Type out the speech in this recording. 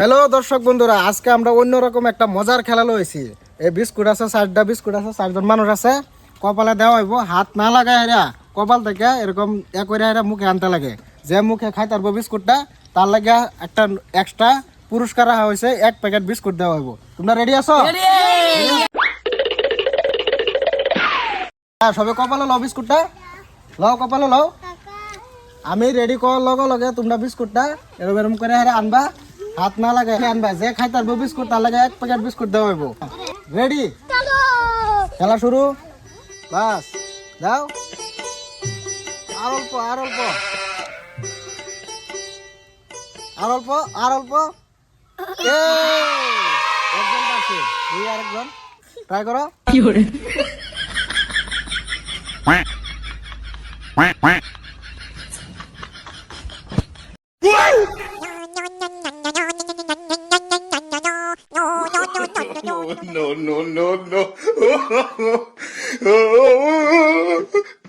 Hello দর্শক বন্ধুরা আজকে আমরা অন্যরকম একটা মজার খেলা লইছি। এই বিস্কুট আছে চারটা বিস্কুট আছে চারজন মানুষ আছে। কপালে দেওয়া হইব হাত না লাগাই হেরা কপাল থেকে এরকম এক করে হেরা মুখে আনতে লাগে। যে মুখে খাই তারপর বিস্কুটটা তার লাগে একটা এক্সট্রা পুরস্কার রাখা হয়েছে এক প্যাকেট বিস্কুট দেওয়া হইব। তোমরা রেডি আছো? হ্যাঁ, সবে কপালে লও বিস্কুটটা। লও কপালে লও। আমি রেডি করার লগে লগে তোমরা বিস্কুটটা এরকম এরকম করে হেরে আনবা। হাত না লাগে আনবা যে খাই তারপর বিস্কুট তার লাগে এক প্যাকেট বিস্কুট দেওয়া হইব। রেডি খেলা শুরু? বাস যাও। আর অল্প আর অল্প। আর অল্প আর অল্প। এই, একজন পারছে। দুই আরেকজন ট্রাই করো। quack quack no, no, no, no.